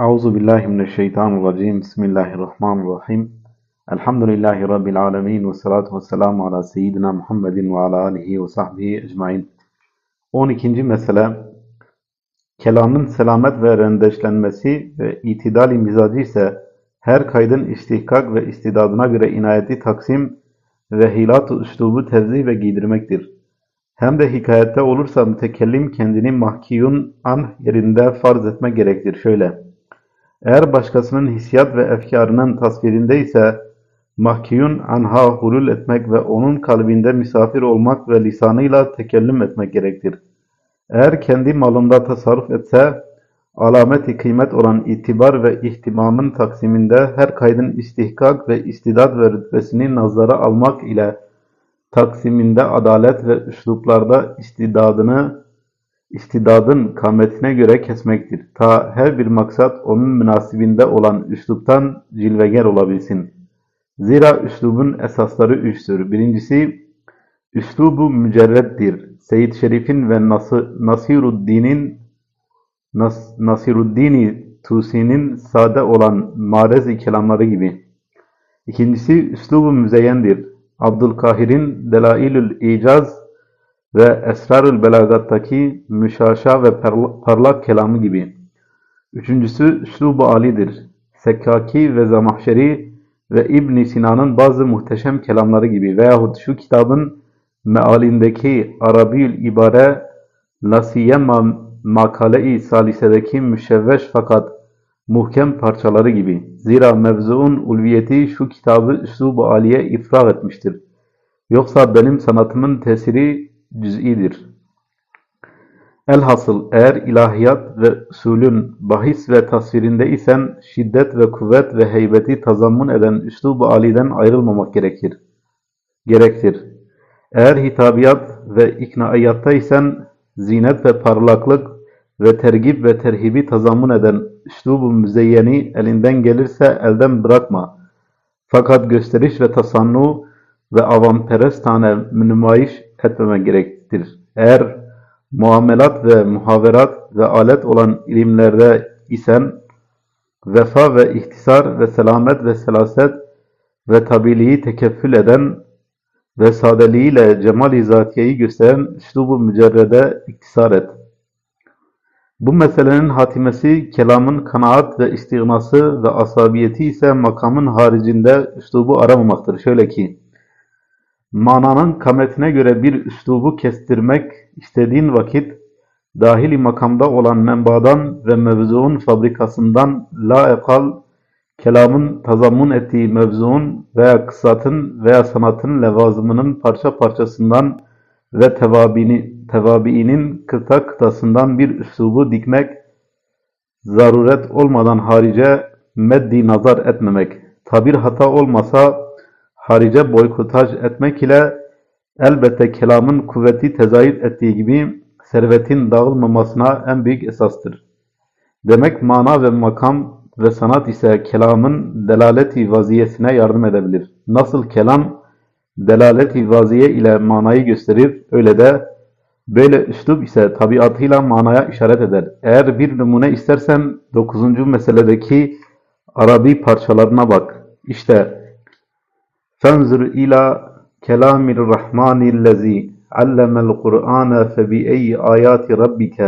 Euzu billahi mineşşeytanirracim. Bismillahirrahmanirrahim. Elhamdülillahi rabbil alamin ve salatu vesselamu ala seyyidina Muhammedin ve ala alihi ve sahbihi ecmaîn. 12. mesele kelamın selamet ve rendeşlenmesi ve itidali mizacı ise her kaydın istihkak ve istidadına göre inayeti taksim ve hilat-ı üslubu tevzih ve giydirmektir. Hem de hikayette olursa mütekellim kendini mahkiyun an yerinde farz etmek gerektir. Şöyle, eğer başkasının hissiyat ve efkarının tasvirinde ise mahkiyun anha hulul etmek ve onun kalbinde misafir olmak ve lisanıyla tekellüm etmek gerektir. Eğer kendi malında tasarruf etse, alameti kıymet olan itibar ve ihtimamın taksiminde her kaydın istihkak ve istidat ve rütbesini nazara almak ile taksiminde adalet ve üsluplarda istidadını istidadın kametine göre kesmektir. Ta her bir maksat onun münasibinde olan üsluptan cilveger olabilsin. Zira üslubun esasları üçtür. Birincisi, üslubu mücerreddir. Seyyid Şerif'in ve Nas Nasiruddin'in Nas Nasiruddini Tusi'nin sade olan marez-i kelamları gibi. İkincisi, üslubu müzeyyendir. Abdülkahir'in Delailül İcaz ve Esrarül Belagat'taki müşaşa ve parlak kelamı gibi. Üçüncüsü üslubu alidir. Sekkaki ve Zamahşeri ve ibn Sina'nın bazı muhteşem kelamları gibi veyahut şu kitabın mealindeki Arabiyül İbare Lasiyemma Makale-i Salise'deki müşevveş fakat muhkem parçaları gibi. Zira mevzuun ulviyeti şu kitabı üslubu aliye ifrag etmiştir. Yoksa benim sanatımın tesiri cüz'idir. Elhasıl eğer ilahiyat ve usulün bahis ve tasvirinde isen şiddet ve kuvvet ve heybeti tazammun eden üslubu aliden ayrılmamak gerekir. Gerektir. Eğer hitabiyat ve iknaiyatta isen zinet ve parlaklık ve tergib ve terhibi tazammun eden üslubu müzeyyeni elinden gelirse elden bırakma. Fakat gösteriş ve tasannu ve avamperestane nümayiş etmeme gerektir. Eğer muamelat ve muhaverat ve alet olan ilimlerde isen vefa ve ihtisar ve selamet ve selaset ve tabiliği tekeffül eden ve sadeliğiyle cemal-i zatiyeyi gösteren üslubu mücerrede iktisar et. Bu meselenin hatimesi kelamın kanaat ve istignası ve asabiyeti ise makamın haricinde üslubu aramamaktır. Şöyle ki, mananın kametine göre bir üslubu kestirmek istediğin vakit, dahili makamda olan menbadan ve mevzuun fabrikasından la ekal, kelamın tazammun ettiği mevzuun veya kısatın veya sanatın levazımının parça parçasından ve tevabini, tevabiinin kıta kıtasından bir üslubu dikmek, zaruret olmadan harice meddi nazar etmemek, tabir hata olmasa harice boykotaj etmek ile elbette kelamın kuvveti tezahür ettiği gibi servetin dağılmamasına en büyük esastır. Demek mana ve makam ve sanat ise kelamın delaleti vaziyesine yardım edebilir. Nasıl kelam delaleti vaziye ile manayı gösterir, öyle de böyle üslup ise tabiatıyla manaya işaret eder. Eğer bir numune istersen 9. meseledeki Arabi parçalarına bak. İşte فَانْزُرْ إِلَى كَلَامِ الرَّحْمَنِ الَّذ۪ي عَلَّمَ الْقُرْآنَ فَبِأَيِّ آيَاتِ رَبِّكَ.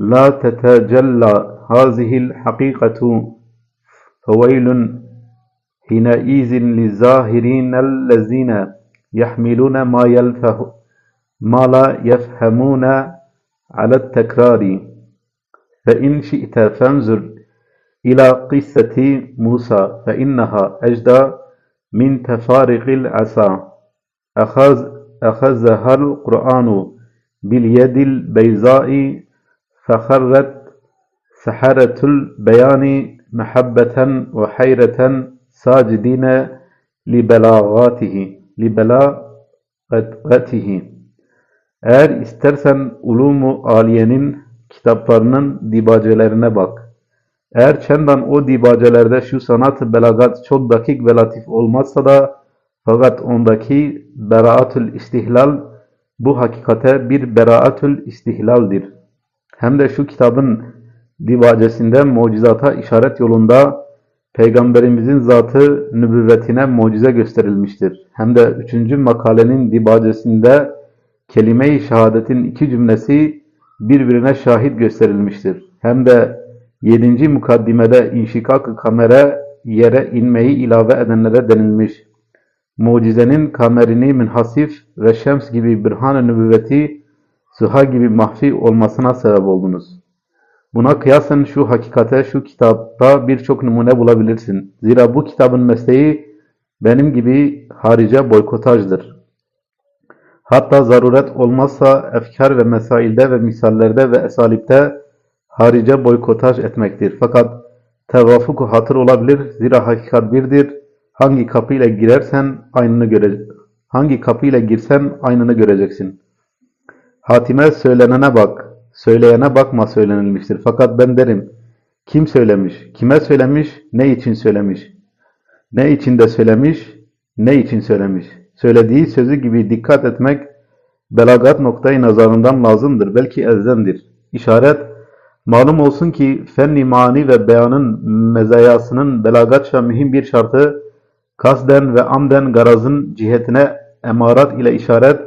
لَا تَتَجَلَّى هَذِهِ الْحَقِيقَةُ. فَوَيْلٌ حينئذ للظاهرين الذين يحملون ما يلفه ما لا يفهمون على التكرار. فإن شئت فانظر إلى قصة موسى فإنها أجدى min tefarikil asa ehaz ehazehal Kur'anu bil yedil beyzai feharret seharetul beyani mehabbeten ve hayreten sacidine li belagatihi li belagatihi eğer istersen ulumu aliyenin kitaplarının dibacelerine bak. Eğer çendan o dibacelerde şu sanat belagat çok dakik ve latif olmazsa da fakat ondaki beraatül istihlal bu hakikate bir beraatül istihlaldir. Hem de şu kitabın dibacesinde mucizata işaret yolunda Peygamberimizin zatı nübüvvetine mucize gösterilmiştir. Hem de üçüncü makalenin dibacesinde kelime-i şehadetin iki cümlesi birbirine şahit gösterilmiştir. Hem de yedinci mukaddimede inşikak kamera yere inmeyi ilave edenlere denilmiş. Mucizenin kamerini münhasif ve şems gibi birhan-ı nübüvveti sıha gibi mahfi olmasına sebep oldunuz. Buna kıyasen şu hakikate, şu kitapta birçok numune bulabilirsin. Zira bu kitabın mesleği benim gibi harice boykotajdır. Hatta zaruret olmazsa efkar ve mesailde ve misallerde ve esalipte harice boykotaj etmektir. Fakat tevafuk hatır olabilir. Zira hakikat birdir. Hangi kapıyla girersen aynını göre hangi kapıyla girsen aynını göreceksin. Hatime söylenene bak, söyleyene bakma söylenilmiştir. Fakat ben derim, kim söylemiş, kime söylemiş, ne için söylemiş, ne için de söylemiş, ne için söylemiş. Söylediği sözü gibi dikkat etmek, belagat noktayı nazarından lazımdır, belki elzemdir. İşaret, malum olsun ki fenni mani ve beyanın mezayasının belagatça mühim bir şartı, kasden ve amden garazın cihetine emarat ile işaret,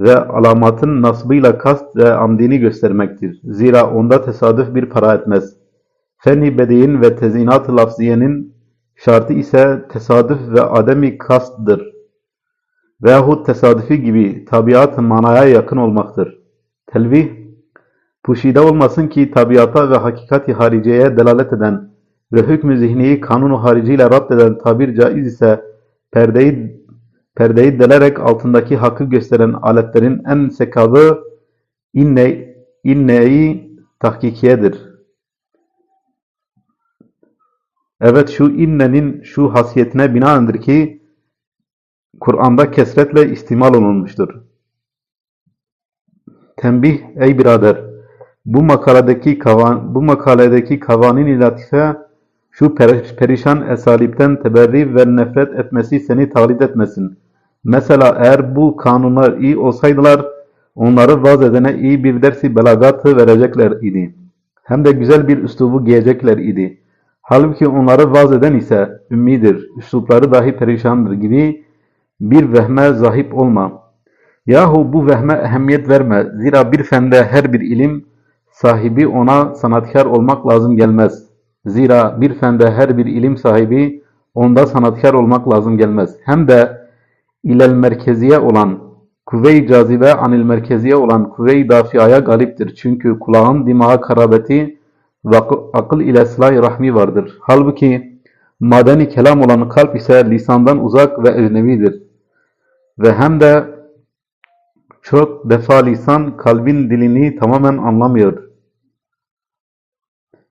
ve alamatın nasbıyla kast ve amdini göstermektir. Zira onda tesadüf bir para etmez. Fenni bediğin ve tezinat-ı lafziyenin şartı ise tesadüf ve ademi kastdır. Veyahut tesadüfi gibi tabiat manaya yakın olmaktır. Telvih, puşide olmasın ki tabiata ve hakikati hariciyeye delalet eden ve hükmü zihniyi kanunu hariciyle rapt eden tabir caiz ise perdeyi Perdeyi delerek altındaki hakkı gösteren aletlerin en sekabı inne, inneyi tahkikiyedir. Evet şu innenin şu hasiyetine binaendir ki Kur'an'da kesretle istimal olunmuştur. Tembih ey birader bu makaledeki kavan bu makaledeki kavanin latife şu perişan esalipten teberri ve nefret etmesi seni taklit etmesin. Mesela eğer bu kanunlar iyi olsaydılar onları vaz edene iyi bir dersi belagatı verecekler idi. Hem de güzel bir üslubu giyecekler idi. Halbuki onları vaz eden ise ümmidir, üslupları dahi perişandır gibi bir vehme zahip olma. Yahu bu vehme ehemmiyet verme. Zira bir fende her bir ilim sahibi ona sanatkar olmak lazım gelmez. Zira bir fende her bir ilim sahibi onda sanatkar olmak lazım gelmez. Hem de ilel merkeziye olan kuvve-i cazibe anil merkeziye olan kuvve-i dafiaya galiptir. Çünkü kulağın dimağa karabeti ve akıl ile sıla rahmi vardır. Halbuki madeni kelam olan kalp ise lisandan uzak ve ecnevidir. Ve hem de çok defa lisan kalbin dilini tamamen anlamıyor.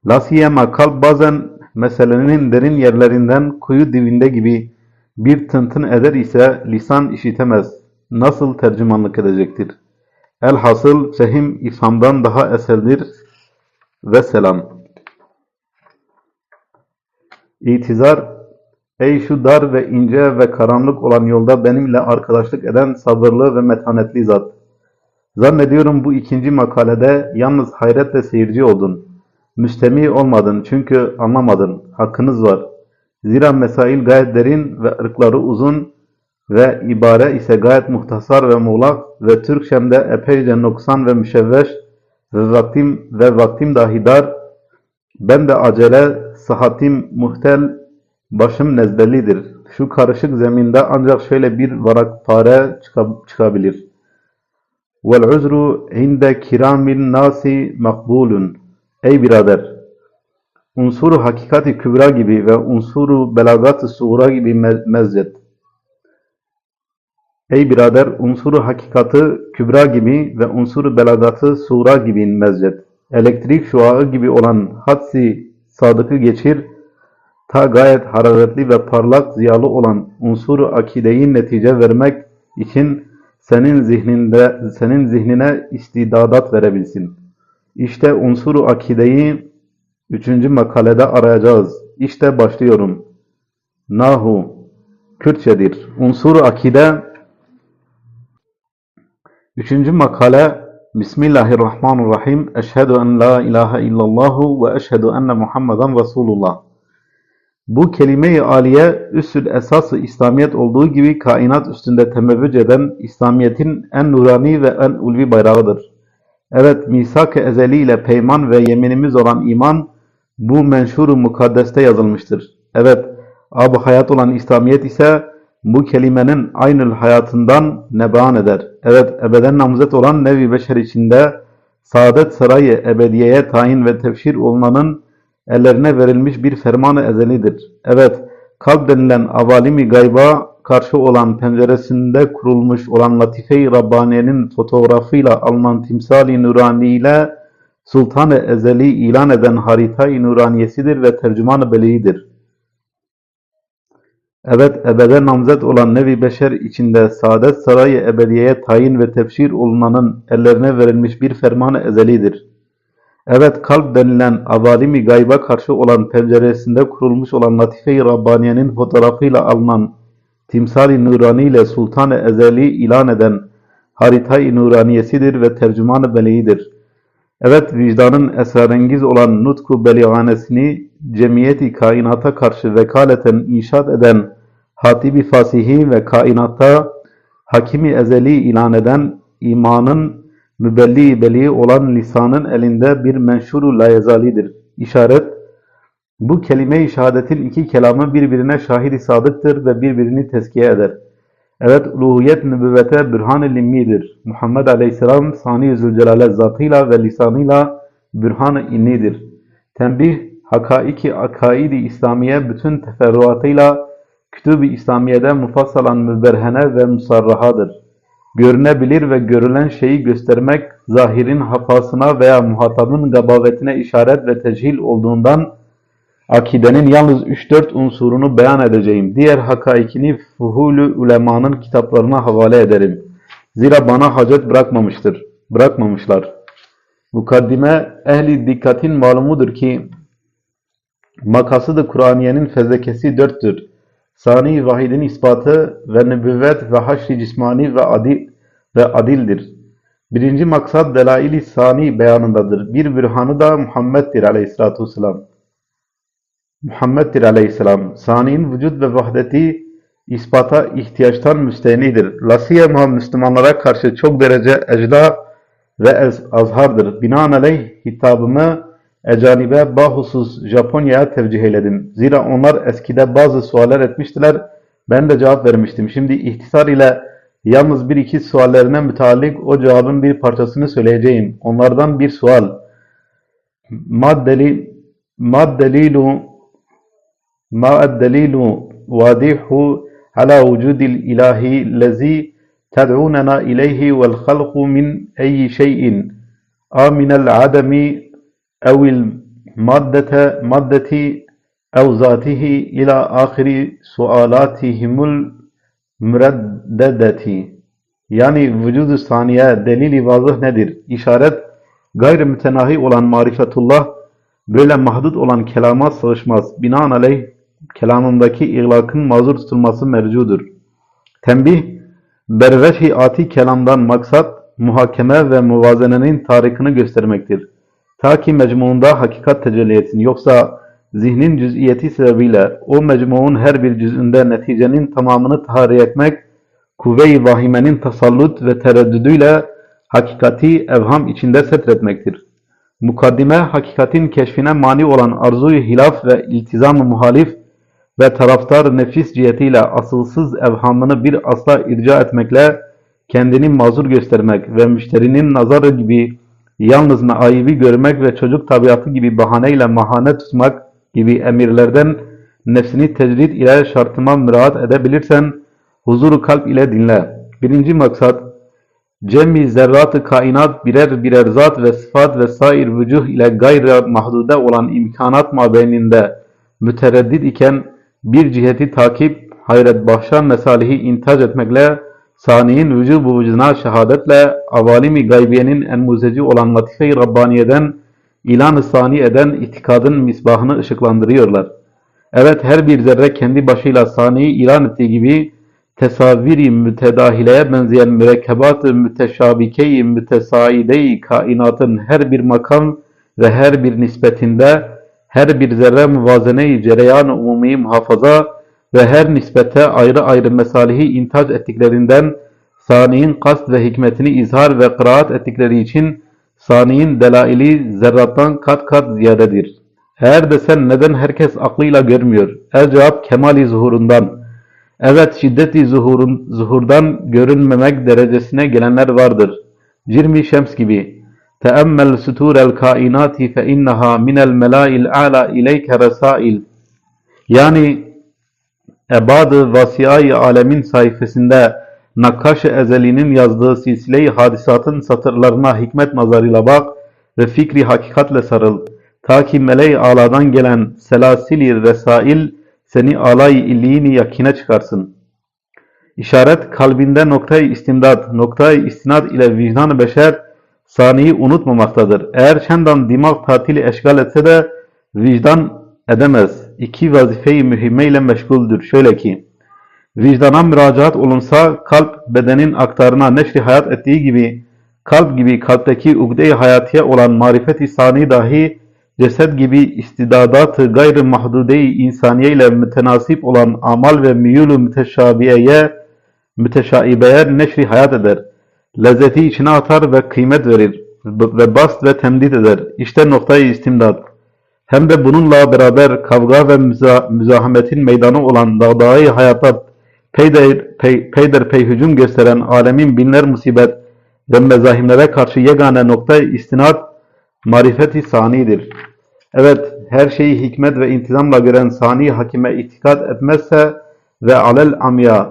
Lasiyema kalp bazen meselenin derin yerlerinden kuyu dibinde gibi bir tıntın eder ise lisan işitemez. Nasıl tercümanlık edecektir? Elhasıl fehim ifhamdan daha eseldir. Ve selam. İtizar, ey şu dar ve ince ve karanlık olan yolda benimle arkadaşlık eden sabırlı ve metanetli zat. Zannediyorum bu ikinci makalede yalnız hayretle seyirci oldun. Müstemi olmadın çünkü anlamadın. Hakkınız var. Zira mesail gayet derin ve ırkları uzun ve ibare ise gayet muhtasar ve muğlak ve Türkçemde epeyce noksan ve müşevveş ve vaktim ve vaktim dahi dar. Ben de acele, sıhhatim muhtel, başım nezbellidir. Şu karışık zeminde ancak şöyle bir varak fare çıkabilir. Vel uzru inde kiramil nasi makbulun. Ey birader! unsuru hakikati kübra gibi ve unsuru belagat-ı suğra gibi mezzet. Ey birader unsuru hakikati kübra gibi ve unsuru belagatı suğra gibi mezzet. Elektrik şuağı gibi olan hadsi sadıkı geçir, ta gayet hararetli ve parlak ziyalı olan unsuru akideyi netice vermek için senin zihninde senin zihnine istidadat verebilsin. İşte unsuru akideyi Üçüncü makalede arayacağız. İşte başlıyorum. Nahu Kürtçedir. Unsur akide Üçüncü makale Bismillahirrahmanirrahim. Eşhedü en la ilahe illallahu ve eşhedü enne Muhammeden Resulullah. Bu kelime-i aliye üssül esası İslamiyet olduğu gibi kainat üstünde temevvüc eden İslamiyet'in en nurani ve en ulvi bayrağıdır. Evet, misak-ı ezeli ile peyman ve yeminimiz olan iman bu menşur-u mukaddeste yazılmıştır. Evet, ab hayat olan İslamiyet ise bu kelimenin aynı hayatından neban eder. Evet, ebeden namzet olan nevi beşer içinde saadet sarayı ebediyeye tayin ve tevşir olunanın ellerine verilmiş bir ferman-ı ezelidir. Evet, kalp denilen avalimi gayba karşı olan penceresinde kurulmuş olan Latife-i Rabbaniye'nin fotoğrafıyla alınan timsali nurani ile Sultan-ı Ezeli ilan eden harita-i nuraniyesidir ve tercüman-ı beliğidir. Evet, ebede namzet olan nevi beşer içinde saadet sarayı ebediyeye tayin ve tefşir olunanın ellerine verilmiş bir ferman-ı ezelidir. Evet, kalp denilen avalimi gayba karşı olan penceresinde kurulmuş olan Latife-i Rabbaniye'nin fotoğrafıyla alınan timsali nurani ile Sultan-ı Ezeli ilan eden harita-i nuraniyesidir ve tercüman-ı beliğidir. Evet, vicdanın esrarengiz olan nutku beliganesini cemiyeti kainata karşı vekaleten inşaat eden hatibi fasihi ve kainatta hakimi ezeli ilan eden imanın mübelli beli olan lisanın elinde bir menşuru layezalidir. İşaret, bu kelime-i şehadetin iki kelamı birbirine şahidi sadıktır ve birbirini tezkiye eder. Evet, uluhiyet nübüvvete bürhan-ı limmidir. Muhammed Aleyhisselam Sani Zülcelal'e zatıyla ve lisanıyla bürhan-ı innidir. Tembih, hakaiki akaidi İslamiye bütün teferruatıyla Kütüb-i İslamiye'de mufassalan müberhene ve musarrahadır. Görünebilir ve görülen şeyi göstermek, zahirin hafasına veya muhatabın gabavetine işaret ve tecihil olduğundan, akidenin yalnız 3-4 unsurunu beyan edeceğim. Diğer hakaikini fuhulü ulemanın kitaplarına havale ederim. Zira bana hacet bırakmamıştır, bırakmamışlar. Mukaddime ehli dikkatin malumudur ki, makasıdı Kur'aniyenin fezlekesi dörttür. Sani vahidin ispatı ve nübüvvet ve haşri cismani ve adil ve adildir. Birinci maksat delail-i sani beyanındadır. Bir bürhanı da Muhammed'dir aleyhissalatu vesselam. Muhammed'dir aleyhisselam. Sani'nin vücut ve vahdeti ispata ihtiyaçtan müstehnidir. Lasiyema Müslümanlara karşı çok derece ecla ve azhardır. Binaenaleyh hitabımı ecanibe bahusus Japonya'ya tevcih eyledim. Zira onlar eskide bazı sualler etmiştiler. Ben de cevap vermiştim. Şimdi ihtisar ile yalnız bir iki suallerine müteallik o cevabın bir parçasını söyleyeceğim. Onlardan bir sual. Maddeli maddelilu ma'addelilu vadihu ala vücudil ilahi lezi ted'unena ileyhi vel halqu min eyyi şeyin aminel ademi evil maddete maddeti ev zatihi ila ahiri sualatihimul müreddedeti yani vücudu saniye delili vazıh nedir? İşaret gayrı mütenahi olan marifetullah böyle mahdut olan kelama sığışmaz. Binaenaleyh kelamındaki iğlakın mazur tutulması mercudur. Tembih berveşi ati kelamdan maksat muhakeme ve muvazenenin tarikini göstermektir. Ta ki mecmuunda hakikat tecelli etsin. Yoksa zihnin cüz'iyeti sebebiyle o mecmuun her bir cüz'ünde neticenin tamamını tahari etmek, kuvve-i vahimenin tasallut ve tereddüdüyle hakikati evham içinde setretmektir. Mukaddime hakikatin keşfine mani olan arzuyu hilaf ve iltizam-ı muhalif ve taraftar nefis cihetiyle asılsız evhamını bir asla irca etmekle kendini mazur göstermek ve müşterinin nazarı gibi yalnız meayibi görmek ve çocuk tabiatı gibi bahaneyle mahane tutmak gibi emirlerden nefsini tecrid ile şartıma müraat edebilirsen huzuru kalp ile dinle. Birinci maksat cemmi zerrat-ı kainat birer birer zat ve sıfat ve sair vücuh ile gayri mahdude olan imkanat mabeyninde mütereddit iken bir ciheti takip hayret bahşan mesalihi intac etmekle saniyin vücubu vücuduna şehadetle avalimi gaybiyenin en muzeci olan latife-i Rabbaniye'den ilan-ı sani eden itikadın misbahını ışıklandırıyorlar. Evet her bir zerre kendi başıyla saniyi ilan ettiği gibi tesavviri mütedahileye benzeyen mürekkebat-ı müteşabike-i mütesaide-i kainatın her bir makam ve her bir nispetinde her bir zerre muvazene-i cereyan-ı umumi muhafaza ve her nispete ayrı ayrı mesalihi intac ettiklerinden saniyin kast ve hikmetini izhar ve kıraat ettikleri için saniyin delaili zerrattan kat kat ziyadedir. Eğer desen neden herkes aklıyla görmüyor? El cevap kemali zuhurundan. Evet şiddeti zuhurun, zuhurdan görünmemek derecesine gelenler vardır. Cirmi Şems gibi. Teemmel suturel kainati fe innaha minel melail a'la ileyke resail. Yani Ebad-ı Alemin sayfasında Nakkaş-ı Ezeli'nin yazdığı silsile-i hadisatın satırlarına hikmet nazarıyla bak ve fikri hakikatle sarıl. Ta ki meleği aladan gelen selasili resail seni alay illiğini yakine çıkarsın. İşaret kalbinde noktayı istimdad, noktayı istinad ile vicdan-ı beşer saniyi unutmamaktadır. Eğer çendan dimag tatili eşgal etse de vicdan edemez. İki vazifeyi mühimmeyle meşguldür. Şöyle ki, vicdana müracaat olunsa kalp bedenin aktarına neşri hayat ettiği gibi kalp gibi kalpteki ugde-i hayatiye olan marifet-i sani dahi ceset gibi istidadat-ı gayr-ı mahdude-i insaniye ile mütenasip olan amal ve miyul-u müteşabiyeye müteşaibeye neşri hayat eder. Lezzeti içine atar ve kıymet verir ve bast ve temdit eder. İşte noktayı istimdad. Hem de bununla beraber kavga ve müza müzahametin meydanı olan dağdağayı hayata peyder, pey, peyder peyhücum gösteren alemin binler musibet ve mezahimlere karşı yegane nokta istinad marifeti sanidir. Evet, her şeyi hikmet ve intizamla gören sani hakime itikad etmezse ve alel amya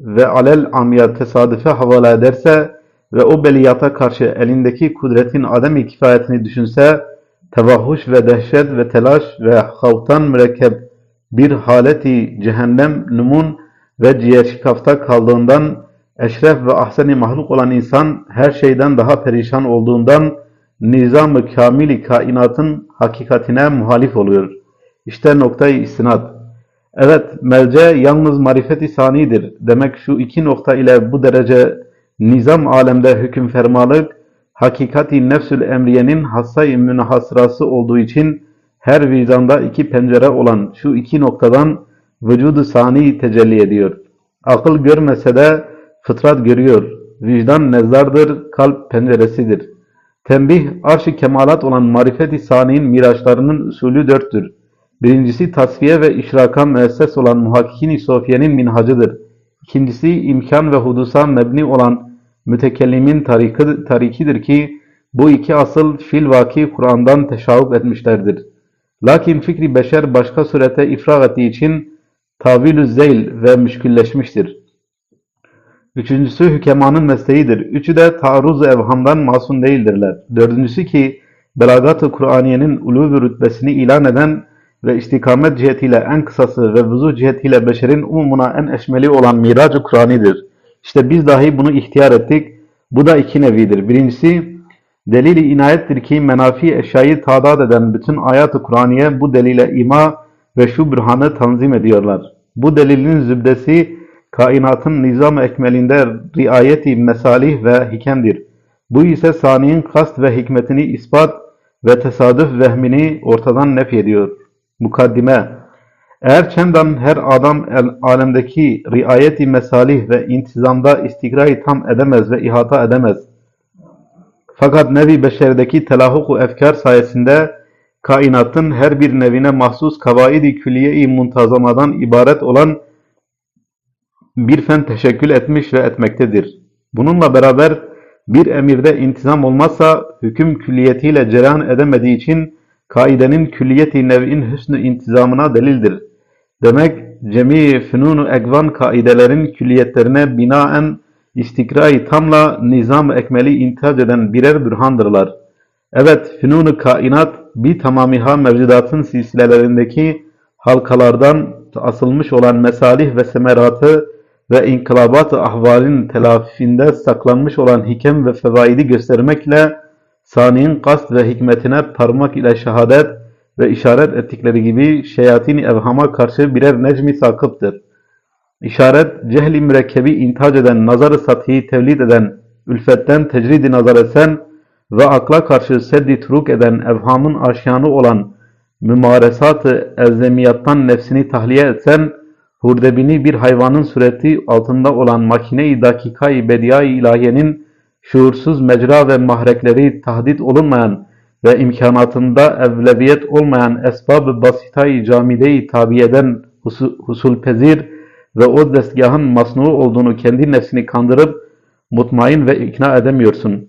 ve alel amya tesadüfe havale ederse ve o beliyata karşı elindeki kudretin adem-i kifayetini düşünse tevahhuş ve dehşet ve telaş ve havtan mürekkep bir haleti cehennem numun ve ciğer şikafta kaldığından eşref ve ahsen-i mahluk olan insan her şeyden daha perişan olduğundan nizam-ı kamili kainatın hakikatine muhalif oluyor. İşte noktayı istinad. Evet, melce yalnız marifeti sanidir. Demek şu iki nokta ile bu derece nizam alemde hüküm fermalık, hakikati nefsül emriyenin hassa-i münhasırası olduğu için her vicdanda iki pencere olan şu iki noktadan vücudu sani tecelli ediyor. Akıl görmese de fıtrat görüyor. Vicdan nezardır, kalp penceresidir. Tembih, arş-ı kemalat olan marifet-i sani'nin miraçlarının usulü dörttür. Birincisi tasfiye ve işraka müesses olan muhakkikin-i sofiyenin minhacıdır. İkincisi imkan ve hudusa mebni olan mütekellimin tarikı, tarikidir ki bu iki asıl fil vaki Kur'an'dan teşavüp etmişlerdir. Lakin fikri beşer başka surete ifrag ettiği için tavilü zeyl ve müşkülleşmiştir. Üçüncüsü hükemanın mesleğidir. Üçü de taarruz evhamdan masum değildirler. Dördüncüsü ki belagat-ı Kur'aniyenin ulu rütbesini ilan eden ve istikamet cihetiyle en kısası ve vuzuh cihetiyle beşerin umumuna en eşmeli olan Mirac-ı Kur'ani'dir. İşte biz dahi bunu ihtiyar ettik. Bu da iki nevidir. Birincisi, delil-i inayettir ki menafi eşyayı tadat eden bütün ayat-ı Kur'aniye bu delile ima ve şu bürhanı tanzim ediyorlar. Bu delilin zübdesi, kainatın nizam ekmelinde riayeti mesalih ve hikemdir. Bu ise saniyin kast ve hikmetini ispat ve tesadüf vehmini ortadan nef ediyor. Mukaddime Eğer çendan her adam el alemdeki riayeti mesalih ve intizamda istikrayı tam edemez ve ihata edemez. Fakat nevi beşerdeki telahuk efkar sayesinde kainatın her bir nevine mahsus kavaidi külliye-i muntazamadan ibaret olan bir fen teşekkül etmiş ve etmektedir. Bununla beraber bir emirde intizam olmazsa hüküm külliyetiyle cereyan edemediği için kaidenin külliyeti nev'in hüsnü intizamına delildir. Demek cemi fünunu egvan kaidelerin külliyetlerine binaen istikrai tamla nizam ekmeli intihac eden birer bürhandırlar. Evet, fünunu kainat bir tamamiha mevcudatın silsilelerindeki halkalardan asılmış olan mesalih ve semeratı ve inkılabat-ı ahvalin telafinde saklanmış olan hikem ve fevaidi göstermekle saniyin kast ve hikmetine parmak ile şehadet ve işaret ettikleri gibi şeyatin evhama karşı birer necmi sakıptır. İşaret, cehli mürekkebi intac eden, nazar-ı sathi tevlid eden, ülfetten tecridi nazar etsen ve akla karşı seddi turuk eden evhamın aşyanı olan mümaresat-ı elzemiyattan nefsini tahliye etsen, hurdebini bir hayvanın sureti altında olan makine-i dakika-i bediai ilahiyenin şuursuz mecra ve mahrekleri tahdit olunmayan ve imkanatında evleviyet olmayan esbab-ı basitayı camide-i tabiyeden husu- husulpezir ve o destgahın masnu olduğunu kendi nefsini kandırıp mutmain ve ikna edemiyorsun.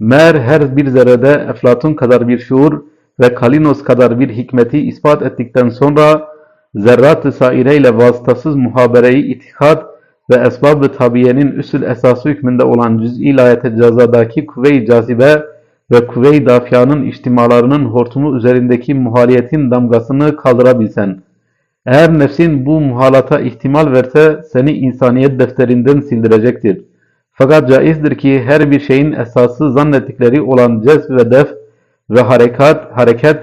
Meğer her bir zerrede Eflatun kadar bir şuur ve Kalinos kadar bir hikmeti ispat ettikten sonra zerrat-ı saire ile vasıtasız muhabereyi itikad ve esbab-ı tabiyenin üsül esası hükmünde olan cüz-i layete cazadaki kuvve-i cazibe ve kuvve-i dafiyanın içtimalarının hortumu üzerindeki muhaliyetin damgasını kaldırabilsen. Eğer nefsin bu muhalata ihtimal verse seni insaniyet defterinden sildirecektir. Fakat caizdir ki her bir şeyin esası zannettikleri olan cezb ve def ve harekat, hareket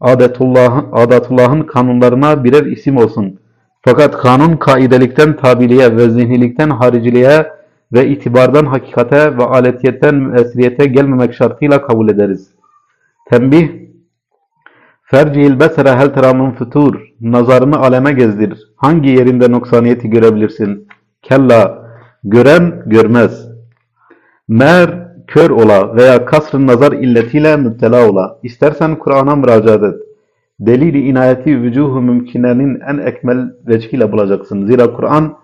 adetullahın, adetullahın kanunlarına birer isim olsun. Fakat kanun kaidelikten tabiliğe ve zihnilikten hariciliğe ve itibardan hakikate ve aletiyetten müessiriyete gelmemek şartıyla kabul ederiz. Tembih Fercihil besere hel teramın fütur. Nazarını aleme gezdir. Hangi yerinde noksaniyeti görebilirsin? Kella. Gören görmez. Mer kör ola veya kasr nazar illetiyle müptela ola. İstersen Kur'an'a müracaat et. Delili inayeti vücuhu mümkinenin en ekmel vecihiyle bulacaksın. Zira Kur'an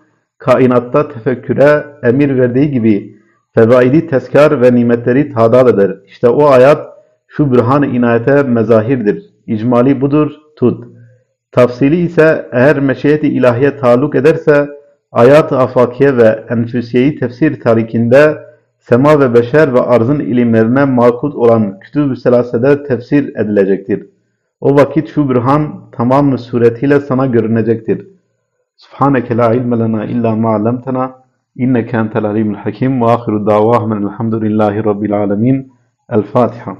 kainatta tefekküre emir verdiği gibi fevaidi tezkar ve nimetleri tadat eder. İşte o ayat şu bürhan-ı inayete mezahirdir. İcmali budur, tut. Tafsili ise eğer meşiyeti ilahiye taluk ederse ayat-ı afakiye ve enfüsiyeyi tefsir tarikinde sema ve beşer ve arzın ilimlerine makut olan kütüb-ü selasede tefsir edilecektir. O vakit şu bürhan tamam suretiyle sana görünecektir. سبحانك لا علم لنا إلا ما علمتنا إنك أنت العليم الحكيم وآخر الدعوة من الحمد لله رب العالمين الفاتحة.